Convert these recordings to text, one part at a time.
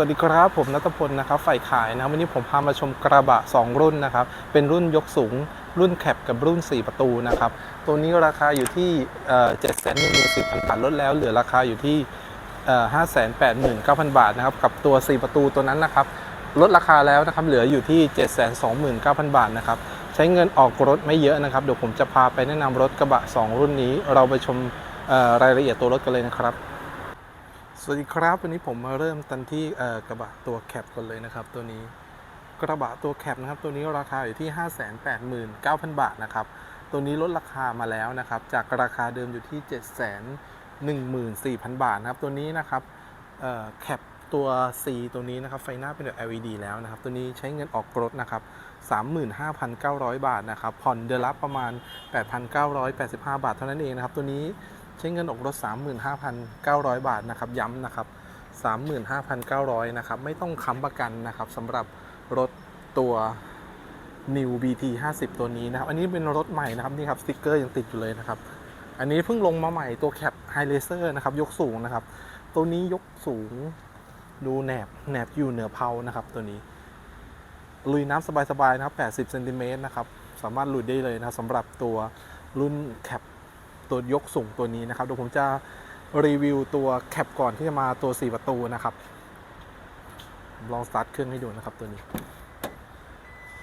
วัสดีครับผมนัทพลนะครับฝ่ายขายนะวันนี้ผมพามาชมกระบะ 2 รุ่นนะครับ เป็นรุ่นยกสูง รุ่นแคปกับรุ่น 4 ประตูนะครับ ตัวนี้ราคาอยู่ที่เจ็ดแสนหนึ่งหมื่นสิบพันบาทลดแล้วเหลือราคาอยู่ที่ห้าแสนแปดหมื่นเก้าพันบาทนะครับ กับตัว 4 ประตูตัวนั้นนะครับ ลดราคาแล้วนะครับ เหลืออยู่ที่7 2 9 0 0 0บาทนะครับ ใช้เงินออกรถไม่เยอะนะครับ เดี๋ยวผมจะพาไปแนะนำรถกระบะ 2 รุ่นนี้ เราไปชมรายละเอียดตัวรถกันเลยนะครับ สวัสดีครับ วันนี้ผมมาเริ่มกันที่กระบะตัวแคปกันเลยนะครับ ตัวนี้กระบะตัวแคปนะครับ ตัวนี้ราคาอยู่ที่ 589,000 บาทนะครับ ตัวนี้ลดราคามาแล้วนะครับ จากราคาเดิมอยู่ที่ 714,000 บาทนะครับ ตัวนี้นะครับแคปตัว C ตัวนี้นะครับไฟหน้าเป็นแบบ LED แล้วนะครับ ตัวนี้ใช้เงินออกรถนะครับ 35,900 บาทนะครับผ่อนเดือนละประมาณ 8,985 บาทเท่านั้นเองนะครับ ตัวนี้ ใช้เงินออกรถ 35,900 บาทนะครับย้ำนะครับ 35,900 นะครับ ไม่ต้องค้ำประกันนะครับสำหรับรถตัว New BT 50 ตัวนี้นะครับ อันนี้เป็นรถใหม่นะครับ นี่ครับสติกเกอร์ยังติดอยู่เลยนะครับ อันนี้เพิ่งลงมาใหม่ตัวแคปไฮเลเซอร์นะครับ ยกสูงนะครับ ตัวนี้ยกสูงดูแหนบแหนบอยู่เหนือเพานะครับ ตัวนี้ ลุยน้ำสบายๆนะครับ 80เซนติเมตรนะครับ สามารถลุยได้เลยนะสำหรับตัวรุ่นแคป ตัวยกสูงตัวนี้นะครับเดี๋ยวผมจะรีวิวตัวแคปก่อนที่จะมาตัว 4 ประตูนะครับ ลองสตาร์ทเครื่องให้ดูนะครับตัวนี้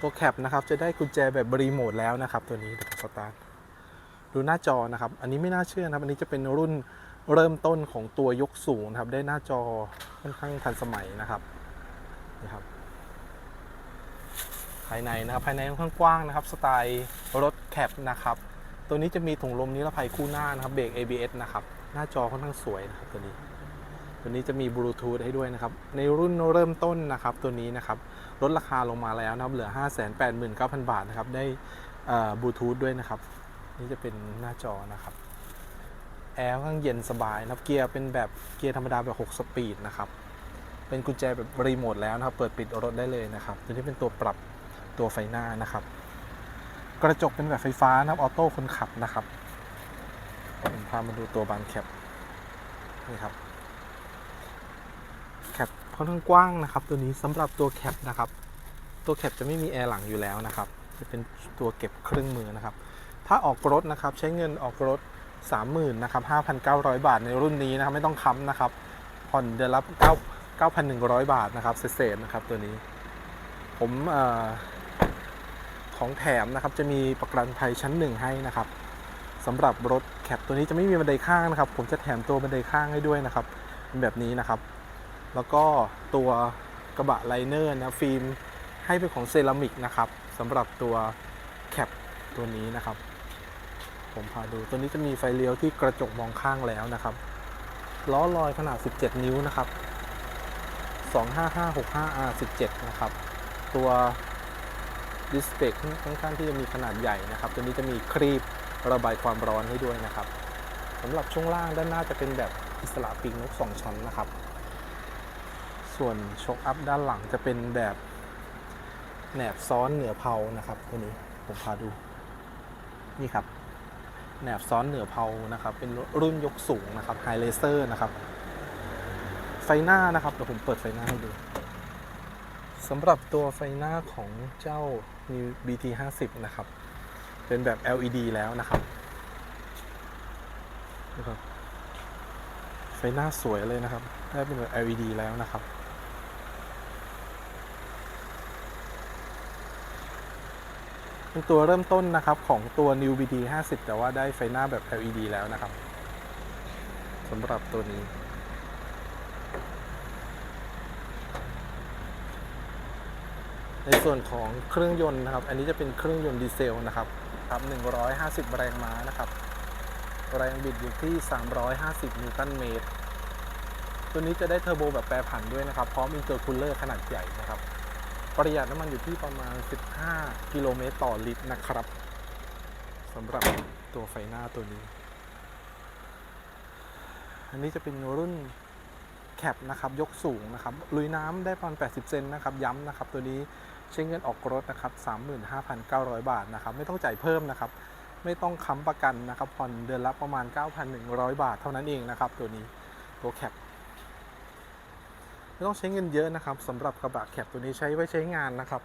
ตัวแคปนะครับจะได้กุญแจแบบรีโมทแล้วนะครับ ตัวนี้เดี๋ยวสตาร์ทดูหน้าจอนะครับ อันนี้ไม่น่าเชื่อนะครับ อันนี้จะเป็นรุ่นเริ่มต้นของตัวยกสูงนะครับ ได้หน้าจอค่อนข้างทันสมัยนะครับนี่ครับ ภายในนะครับ ภายในค่อนข้างกว้างนะครับ สไตล์รถแคปนะครับ ตัวนี้จะมีถุงลมนิรภัยคู่หน้านะครับเบรก ABS นะครับหน้าจอค่อนข้างสวยนะครับตัวนี้ตัวนี้จะมีบลูทูธให้ด้วยนะครับในรุ่นเริ่มต้นนะครับตัวนี้นะครับลดราคาลงมาแล้วนะครับเหลือ 589,000 บาทนะครับได้บลูทูธด้วยนะครับนี่จะเป็นหน้าจอนะครับแอร์ค่อนข้างเย็นสบายนะครับเกียร์เป็นแบบเกียร์ธรรมดาแบบ 6 สปีดนะครับเป็นกุญแจแบบรีโมทแล้วนะครับเปิดปิดรถได้เลยนะครับตัวนี้เป็นตัวปรับตัวไฟหน้านะครับ กระจกเป็นแบบไฟฟ้านะครับออโต้คนขับนะครับผมพามาดูตัวบานแคปนี่ครับแคปค่อนข้างกว้างนะครับ ตัวนี้สำหรับตัวแคปนะครับ ตัวแคปจะไม่มีแอร์หลังอยู่แล้วนะครับ จะเป็นตัวเก็บเครื่องมือนะครับ ถ้าออกรถนะครับใช้เงินออกรถ 30,000นะครับ5,900 บาทในรุ่นนี้นะครับไม่ต้องค้ำนะครับผ่อนเดือนละ9 9,100 บาทนะครับเศษๆนะครับตัวนี้ ผมเอ่อ ของแถมนะครับ จะมีประกันภัยชั้นหนึ่งให้นะครับสำหรับรถแคปตัวนี้จะไม่มีบันไดข้างนะครับ ผมจะแถมตัวบันไดข้างให้ด้วยนะครับเป็นแบบนี้นะครับ แล้วก็ตัวกระบะไลเนอร์นะฟิล์มให้เป็นของเซรามิกนะครับสำหรับตัวแคปตัวนี้นะครับ ผมพาดูตัวนี้จะมีไฟเลี้ยวที่กระจกมองข้างแล้วนะครับล้อลอยขนาด 17 นิ้วนะครับ 25565R17 นะครับ ตัว ดิสเ a กค่อนข้างที่จะมีขนาดใหญ่นะครับ ตัวนี้จะมีครีบระบายความร้อนให้ด้วยนะครับสำหรับช่วงล่างด้านหน้าจะเป็นแบบอิสระปีกนกสองชั้นนะครับ ส่วนช็อคอัพด้านหลังจะเป็นแบบแหนบซ้อนเหนือเพานะครับตัวนี้ผมพาดูนี่ครับแหนบซ้อนเหนือเพานะครับ เป็นรุ่นยกสูงนะครับไฮเลเซอร์นะครับ ไฟหน้านะครับเดี๋ยวผมเปิดไฟหน้าให้ดูสำหรับตัวไฟหน้าของเจ้า New BT 50นะครับ เป็นแบบ LED แล้วนะครับนะครับไฟหน้าสวยเลยนะครับ ได้เป็นแบบ LED แล้วนะครับเป็นตัวเริ่มต้นนะครับของตัว New BT 50แต่ว่าได้ไฟหน้าแบบ LED แล้วนะครับสำหรับตัวนี้ ในส่วนของเครื่องยนต์นะครับ อันนี้จะเป็นเครื่องยนต์ดีเซลนะครับครับ 150 แรงม้านะครับ แรงบิดอยู่ที่ 350 นิวตันเมตร ตัวนี้จะได้เทอร์โบแบบแปรผันด้วยนะครับ พร้อมอินเตอร์คูลเลอร์ขนาดใหญ่นะครับ ประหยัดน้ำมันอยู่ที่ประมาณ 15 กิโลเมตรต่อลิตรนะครับสำหรับตัวไฟหน้าตัวนี้ อันนี้จะเป็นรุ่นแคปนะครับ ยกสูงนะครับ ลุยน้ำได้ประมาณ 80 เซนนะครับ ย้ำนะครับ ตัวนี้ ใช้เงินออกรถนะครับ35,900 บาทนะครับ ไม่ต้องจ่ายเพิ่มนะครับ ไม่ต้องค้ำประกันนะครับ ผ่อนเดือนละประมาณ 9,100 บาทเท่านั้นเองนะครับ ตัวนี้ตัวแคปไม่ต้องใช้เงินเยอะนะครับสำหรับกระบะแคปตัวนี้ใช้ไว้ใช้งานนะครับ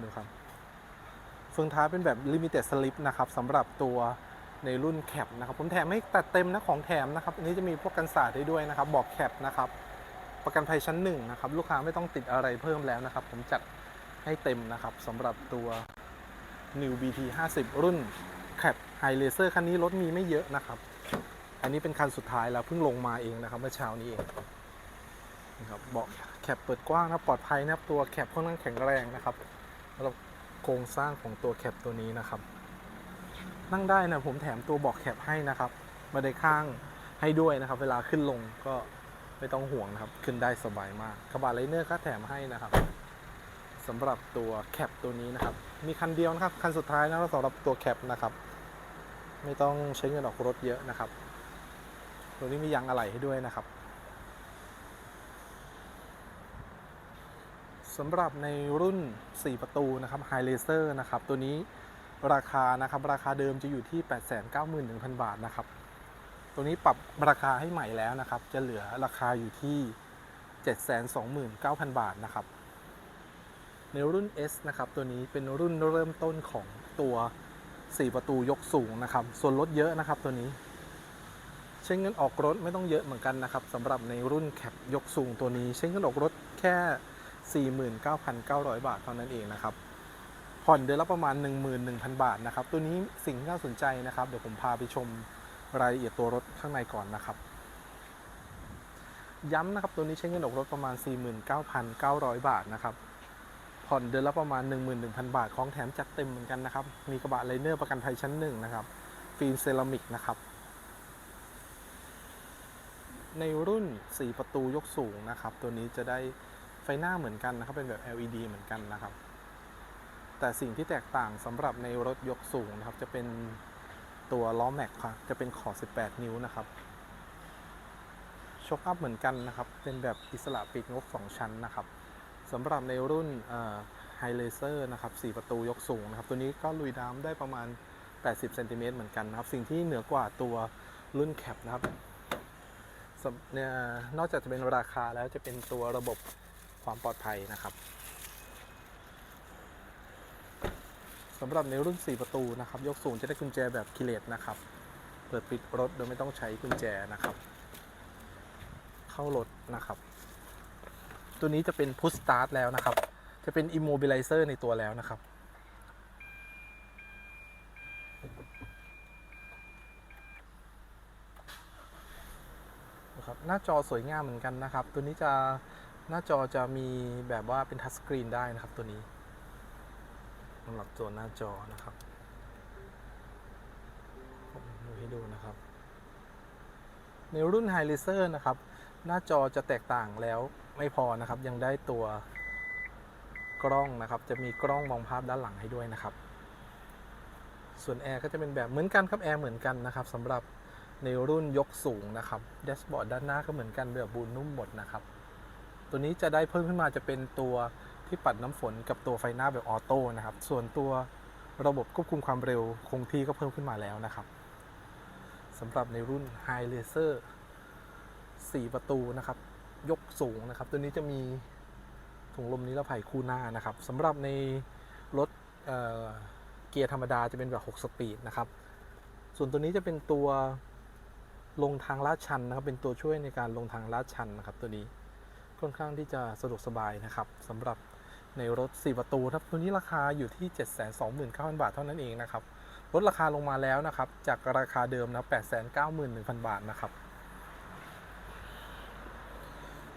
ดูครับเฟืองท้ายเป็นแบบ limited slip นะครับสำหรับตัวในรุ่นแคปนะครับ ผมแถมให้ตัดเต็มนะของแถมนะครับ อันนี้จะมีพวกกันศาสตร์ให้ด้วยนะครับ บอกแคปนะครับ ประกันภัยชั้นหนึ่งนะครับลูกค้าไม่ต้องติดอะไรเพิ่มแล้วนะครับ ผมจัดให้เต็มนะครับสำหรับตัว New BT 50 รุ่นแคปไฮเลเซอร์คันนี้รถมีไม่เยอะนะครับ อันนี้เป็นคันสุดท้ายแล้วเพิ่งลงมาเองนะครับเมื่อเช้านี้เองนะครับเบาะแคปเปิดกว้างนะปลอดภัยนะครับตัวแคปค่อนข้างแข็งแรงนะครับแล้วโครงสร้างของตัวแคปตัวนี้นะครับ นั่งได้นะผมแถมตัวเบอกแคปให้นะครับมาได้ข้างให้ด้วยนะครับ เวลาขึ้นลงก็ ไม่ต้องห่วงนะครับ ขึ้นได้สบายมากกระบะไลเนอร์ก็แถมให้นะครับสำหรับตัวแคปตัวนี้นะครับ มีคันเดียวนะครับ คันสุดท้ายนะสำหรับตัวแคปนะครับ ไม่ต้องใช้เงินออกรถเยอะนะครับ ตัวนี้มียางอะไหล่ให้ด้วยนะครับสำหรับในรุ่น 4 ประตูนะครับ High Laser นะครับ ตัวนี้ราคานะครับ ราคาเดิมจะอยู่ที่ 891,000 บาทนะครับ ตัวนี้ปรับราคาให้ใหม่แล้วนะครับ จะเหลือราคาอยู่ที่ 729,000 บาทนะครับ ในรุ่น S นะครับ ตัวนี้เป็นรุ่นเริ่มต้นของตัว 4 ประตูยกสูงนะครับ ส่วนลดเยอะนะครับตัวนี้ใช้เงินออกรถไม่ต้องเยอะเหมือนกันนะครับสำหรับในรุ่นแคปยกสูงตัวนี้ ใช้เงินออกรถแค่ 49,900 บาทเท่านั้นเองนะครับผ่อนเดือนละประมาณ 11,000 บาทนะครับ ตัวนี้สิ่งที่น่าสนใจนะครับ เดี๋ยวผมพาไปชม รายละเอียดตัวรถข้างในก่อนนะครับ ย้ำนะครับตัวนี้ใช้เงินออกรถประมาณ 49,900 บาทนะครับ ผ่อนเดือนละประมาณ 11,000 บาทของแถมจัดเต็มเหมือนกันนะครับ มีกระบะไลเนอร์ประกันภัยชั้นหนึ่งนะครับ ฟิล์มเซรามิกนะครับ ในรุ่น 4 ประตูยกสูงนะครับ ตัวนี้จะได้ไฟหน้าเหมือนกันนะครับ เป็นแบบ LED เหมือนกันนะครับแต่สิ่งที่แตกต่างสำหรับในรถยกสูงนะครับ จะเป็น ตัวล้อแม็กครับจะเป็นขอบ18 นิ้วนะครับช็อคอัพเหมือนกันนะครับ เป็นแบบอิสระปีกงบ 2 ชั้นนะครับสำหรับในรุ่นไฮเลเซอร์นะครับ4ประตูยกสูงนะครับ ตัวนี้ก็ลุยน้ำได้ประมาณ 80เซนติเมตรเหมือนกันนะครับ สิ่งที่เหนือกว่าตัวรุ่นแคปนะครับนอกจากจะเป็นราคาแล้วจะเป็นตัวระบบความปลอดภัยนะครับ สำหรับในรุ่น 4 ประตูนะครับยกสูงจะได้กุญแจแบบคิเลตนะครับ เปิดปิดรถโดยไม่ต้องใช้กุญแจนะครับ เข้ารถนะครับ ตัวนี้จะเป็นพุชสตาร์ทแล้วนะครับ จะเป็น immobilizer ในตัวแล้วนะครับนะครับหน้าจอสวยงามเหมือนกันนะครับ ตัวนี้จะหน้าจอจะมีแบบว่าเป็นทัชสกรีนได้นะครับตัวนี้ สำหรับตัวหน้าจอนะครับ ผมดูให้ดูนะครับ ในรุ่น h i g h l a s e r นะครับ หน้าจอจะแตกต่างแล้วไม่พอนะครับ ยังได้ตัวกล้องนะครับ จะมีกล้องมองภาพด้านหลังให้ด้วยนะครับ ส่วนแอร์ก็จะเป็นแบบเหมือนกันครับแอร์เหมือนกันนะครับสำหรับในรุ่นยกสูงนะครับแดชบอร์ดด้านหน้าก็เหมือนกันแบบบูนนุ่มหมดนะครับ ตัวนี้จะได้เพิ่มขึ้นมาจะเป็นตัว ที่ปัดน้ำฝนกับตัวไฟหน้าแบบออโต้นะครับ ส่วนตัวระบบควบคุมความเร็วคงที่ก็เพิ่มขึ้นมาแล้วนะครับสำหรับในรุ่น High Laser 4 ประตูนะครับ ยกสูงนะครับ ตัวนี้จะมีถุงลมนิรภัยคู่หน้านะครับสำหรับในรถเเกียร์ธรรมดาจะเป็นแบบ 6 สปีดนะครับ ส่วนตัวนี้จะเป็นตัวลงทางลาดชันนะครับ เป็นตัวช่วยในการลงทางลาดชันนะครับ ตัวนี้ค่อนข้างที่จะสะดวกสบายนะครับสำหรับ ในรถ 4 ประตูครับตัวนี้ราคาอยู่ที่ 729,000 บาทเท่านั้นเองนะครับลดราคาลงมาแล้วนะครับ จากราคาเดิมนะ891,000 บาทนะครับ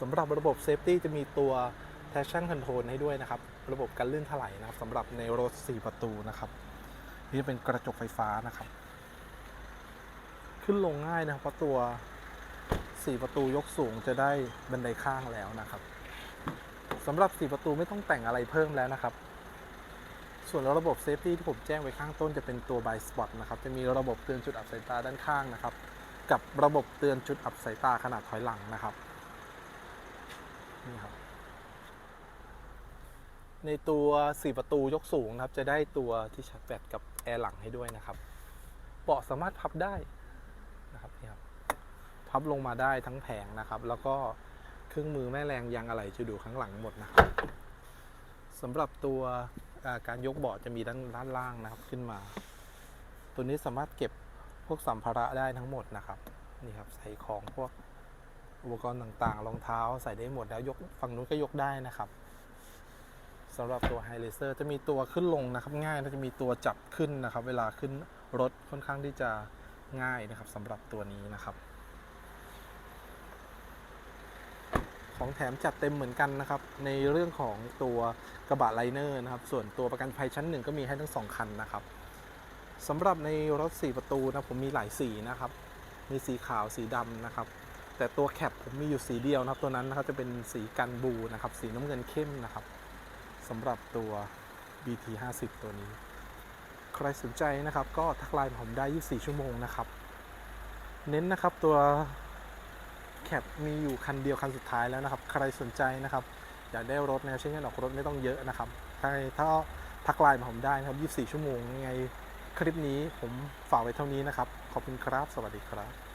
สำหรับระบบเซฟตี้จะมีตัว traction control ให้ด้วยนะครับ ระบบการลื่นถลายนะครับสำหรับในรถ 4 ประตูนะครับ นี่จะเป็นกระจกไฟฟ้านะครับ ขึ้นลงง่ายนะครับเพราะตัว 4 ประตูยกสูงจะได้บันไดข้างแล้วนะครับ สำหรับ 4 ประตูไม่ต้องแต่งอะไรเพิ่มแล้วนะครับ ส่วนระบบเซฟตี้ที่ผมแจ้งไว้ข้างต้นจะเป็นตัว by spot นะครับ จะมีระบบเตือนจุดอับสายตาด้านข้างนะครับ กับระบบเตือนจุดอับสายตาขนาดถอยหลังนะครับนี่ครับ ในตัว 4 ประตูยกสูงนะครับ จะได้ตัวที่ชาร์จแบตกับแอร์หลังให้ด้วยนะครับ เบาะสามารถพับได้นะครับนี่ครับ พับลงมาได้ทั้งแผงนะครับ แล้วก็ เครื่องมือแม่แรงยางอะไหล่จะดูข้างหลังหมดนะครับสำหรับตัวาการยกเบาะจะมีด้านด้านล่างนะครับขึ้นมา ตัวนี้สามารถเก็บพวกสัมภาระได้ทั้งหมดนะครับนี่ครับใส่ของพวกอุปกรณ์ต่างๆรองเท้าใส่ได้หมดแล้วยกฝั่งนู้นก็ยกได้นะครับสำหรับตัวไฮเลเซอร์จะมีตัวขึ้นลงนะครับง่ายและจะมีตัวจับขึ้นนะครับ เวลาขึ้นรถค่อนข้างที่จะง่ายนะครับสำหรับตัวนี้นะครับ ของแถมจัดเต็มเหมือนกันนะครับ ในเรื่องของตัวกระบะไลเนอร์นะครับ ส่วนตัวประกันภัยชั้นหนึ่งก็มีให้ทั้งสองคันนะครับสำหรับในรถ 4 ประตูนะผมมีหลายสีนะครับ มีสีขาวสีดำนะครับ แต่ตัวแคปผมมีอยู่สีเดียวนะครับ ตัวนั้นนะครับจะเป็นสีกันบูนะครับ สีน้ำเงินเข้มนะครับสำหรับตัว BT 50ตัวนี้ ใครสนใจนะครับ ก็ทักไลน์ผมได้ 24 ชั่วโมงนะครับ เน้นนะครับตัว แคปมีอยู่คันเดียวคันสุดท้ายแล้วนะครับ ใครสนใจนะครับอยากได้รถแนวเช้เงินออกรถไม่ต้องเยอะนะครับใครถ้าทักไลน์มาผมได้นะครับ 24 ชั่วโมงยังไงคลิปนี้ผมฝากไว้เท่านี้นะครับ ขอบคุณครับ สวัสดีครับ